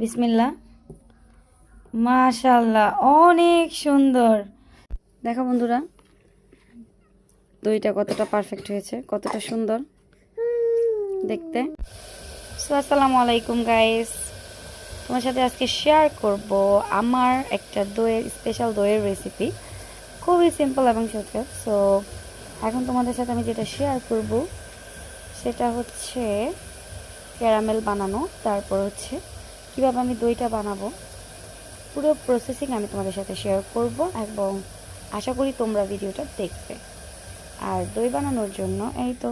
বিসমিল্লা মাশাল্লাহ, অনেক সুন্দর। দেখো বন্ধুরা, দইটা কতটা পারফেক্ট হয়েছে, কতটা সুন্দর দেখতে। সো আসসালামু আলাইকুম গাইস তোমার সাথে আজকে শেয়ার করব আমার একটা দইয়ের স্পেশাল দইয়ের রেসিপি খুবই সিম্পল এবং শর্টকাট সো এখন তোমাদের সাথে আমি যেটা শেয়ার করব, সেটা হচ্ছে ক্যারামেল বানানো, তারপর হচ্ছে কীভাবে আমি দইটা বানাবো, পুরো প্রসেসিং আমি তোমাদের সাথে শেয়ার করব এবং আশা করি তোমরা ভিডিওটা দেখবে। আর দই বানানোর জন্য এই তো,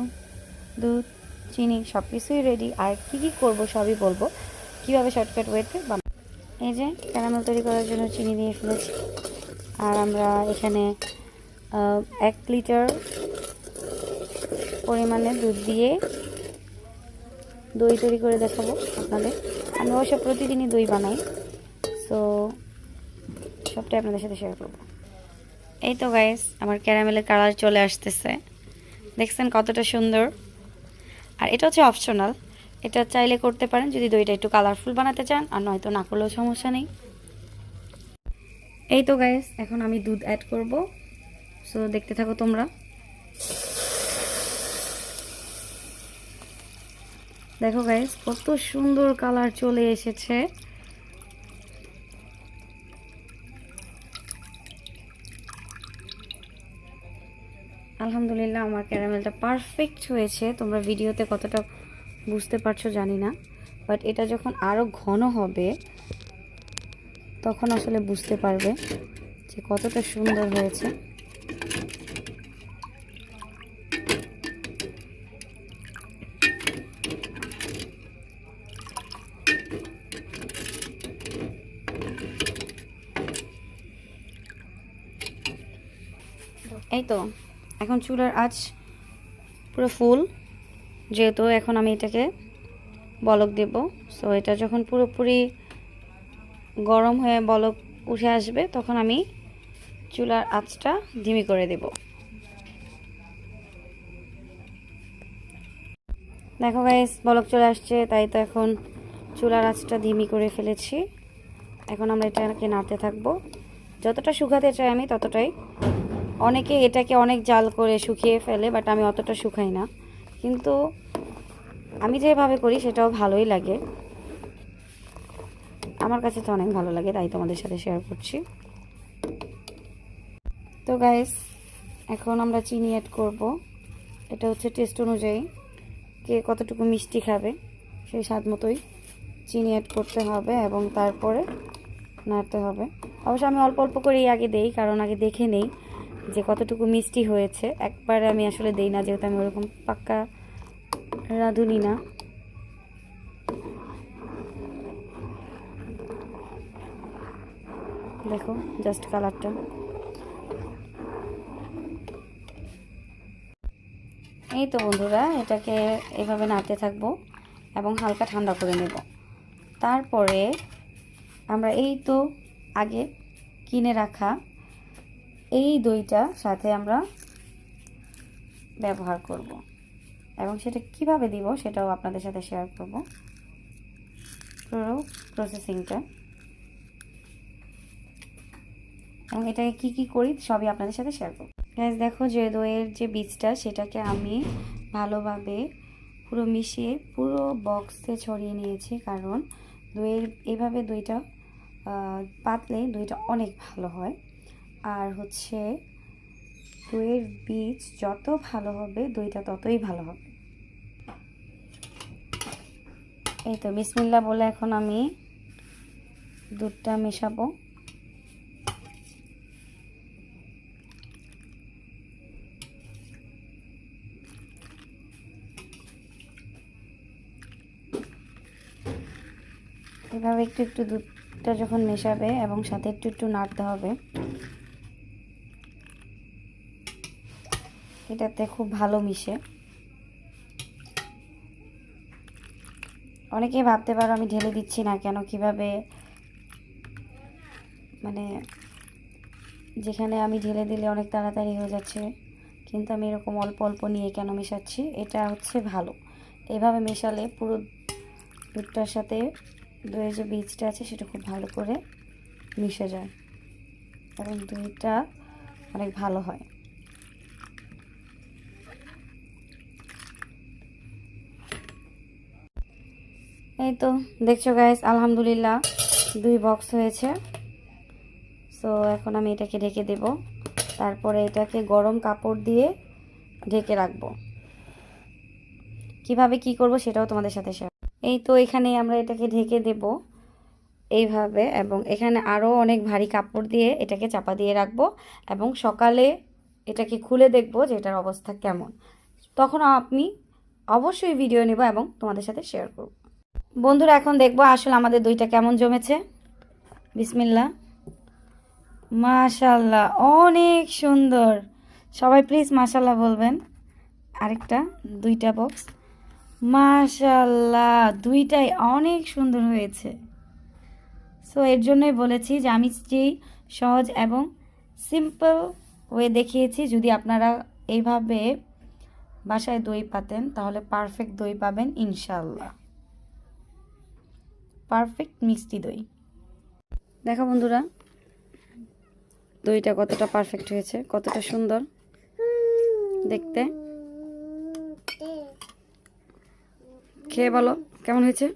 দুধ, চিনি সব কিছুই রেডি আর কি কি করব সবই বলব, কীভাবে শর্টকাট ওয়েতে বানাবো। এই যে ক্যারামেল তৈরি করার জন্য চিনি দিয়ে ফেলেছি। আর আমরা এখানে এক লিটার পরিমাণে দুধ দিয়ে দই তৈরি করে দেখাবো আপনাদের। আমি অবশ্য প্রতিদিনই দই বানাই সো সবটাই আপনাদের সাথে শেয়ার করব। এই তো গাইস আমার ক্যারামেলের কালার চলে আসতেছে। দেখছেন কতটা সুন্দর? আর এটা হচ্ছে অপশনাল এটা চাইলে করতে পারেন যদি দইটা একটু কালারফুল বানাতে চান, আর নয়তো না করলেও সমস্যা নেই। এই তো গাইস এখন আমি দুধ অ্যাড করব। সো দেখতে থাকো তোমরা। দেখো গাইস কত সুন্দর কালার চলে এসেছে। আলহামদুলিল্লাহ আমার ক্যারামেলটা পারফেক্ট হয়েছে। তোমরা ভিডিওতে কতটা বুঝতে পারছ জানি না। বাট এটা যখন আরও ঘন হবে, তখন আসলে বুঝতে পারবে যে কতটা সুন্দর হয়েছে। এই তো এখন চুলার আঁচ পুরো ফুল, যেহেতু এখন আমি এটাকে বলক দেব। সো এটা যখন পুরোপুরি গরম হয়ে বলক উঠে আসবে, তখন আমি চুলার আঁচটা ধিমি করে দেব। দেখো গাইস বলক চলে আসছে, তাই তো এখন চুলার আঁচটা ধিমি করে ফেলেছি। এখন আমরা এটাকে নাড়তে থাকব। যতটা শুকাতে চাই আমি, ততটাই অনেকে এটাকে অনেক জাল করে শুকিয়ে ফেলে বাট আমি অতটা শুকাই না। কিন্তু আমি যেভাবে করি, সেটাও ভালোই লাগে। আমার কাছে তো অনেক ভালো লাগে, তাই তোমাদের সাথে শেয়ার করছি। তো গাইস এখন আমরা চিনি অ্যাড করব। এটা হচ্ছে টেস্ট অনুযায়ী কে কতটুকু মিষ্টি খাবে, সেই স্বাদ মতোই চিনি অ্যাড করতে হবে এবং তারপরে নাড়তে হবে। অবশ্য আমি অল্প অল্প করেই আগে দেই, কারণ আগে দেখে নেই। যে কতটুকু মিষ্টি হয়েছে, একবারে আমি আসলে দেই না, যেহেতু আমি ওরকম পাক্কা রাঁধুনি না। দেখো জাস্ট কালারটা এই তো বন্ধুরা, এটাকে এভাবে নাড়তে থাকব এবং হালকা ঠান্ডা করে নেব। তারপরে আমরা এই তো আগে কিনে রাখা এই দইটা সাথে আমরা ব্যবহার করব। এবং সেটা কীভাবে দিব সেটাও আপনাদের সাথে শেয়ার করব। পুরো প্রসেসিংটা এবং এটাকে কি কি করি সবই আপনাদের সাথে শেয়ার করব। গ্যাস দেখো যে দইয়ের যে বীজটা, সেটাকে আমি ভালোভাবে পুরো মিশিয়ে পুরো বক্সে ছড়িয়ে নিয়েছি। কারণ দইয়ের, এভাবে দইটা পাতলে দইটা অনেক ভালো হয়। আর হচ্ছে দইয়ের বীজ যত ভালো হবে, দইটা ততই ভালো হবে। এই তো বিসমিল্লা বলে এখন আমি দুধটা মেশাবো। এভাবে একটু একটু দুধটা যখন মেশাবে এবং সাথে একটু একটু নাড়তে হবে। এটাতে খুব ভালো মিশে। অনেকেই ভাবতে পারো আমি ঢেলে দিচ্ছি না কেন, কীভাবে মানে যেখানে আমি ঢেলে দিলে অনেক তাড়াতাড়ি হয়ে যাচ্ছে, কিন্তু আমি এরকম অল্প অল্প নিয়ে কেন মেশাচ্ছি, এটা হচ্ছে ভালো। এভাবে মেশালে পুরো দুধটার সাথে দইয়ের যে বীজটা আছে সেটা খুব ভালো করে মিশে যায় এবং দইটা অনেক ভালো হয়। এই তো, দেখছ গাইস আলহামদুলিল্লাহ দুই বক্স হয়েছে। সো এখন আমি এটাকে ঢেকে দেব। তারপরে এটাকে গরম কাপড় দিয়ে ঢেকে রাখব। কীভাবে কি করব সেটাও তোমাদের সাথে শেয়ার এই তো, এখানে আমরা এটাকে ঢেকে দেব এইভাবে এবং এখানে আরও অনেক ভারী কাপড় দিয়ে এটাকে চাপা দিয়ে রাখব এবং সকালে এটাকে খুলে দেখব যে এটার অবস্থা কেমন। তখন আমি অবশ্যই ভিডিও নেব এবং তোমাদের সাথে শেয়ার করব। বন্ধুরা, এখন দেখব আসলে আমাদের দইটা কেমন জমেছে। বিসমিল্লা মাশাল্লাহ, অনেক সুন্দর। সবাই প্লিজ মাশাল্লাহ বলবেন। আরেকটা, দুইটা বক্স মাশাল্লাহ, দুইটাই অনেক সুন্দর হয়েছে। সো এর জন্যই বলেছি যে আমি যেই সহজ এবং সিম্পল ওয়ে দেখিয়েছি, যদি আপনারা এইভাবে বাসায় দই পাতেন, তাহলে পারফেক্ট দই পাবেন ইনশাল্লাহ। পারফেক্ট মিষ্টি দই। দেখো বন্ধুরা দইটা কতটা পারফেক্ট হয়েছে কতটা সুন্দর দেখতে। খেয়ে বলো কেমন হয়েছে?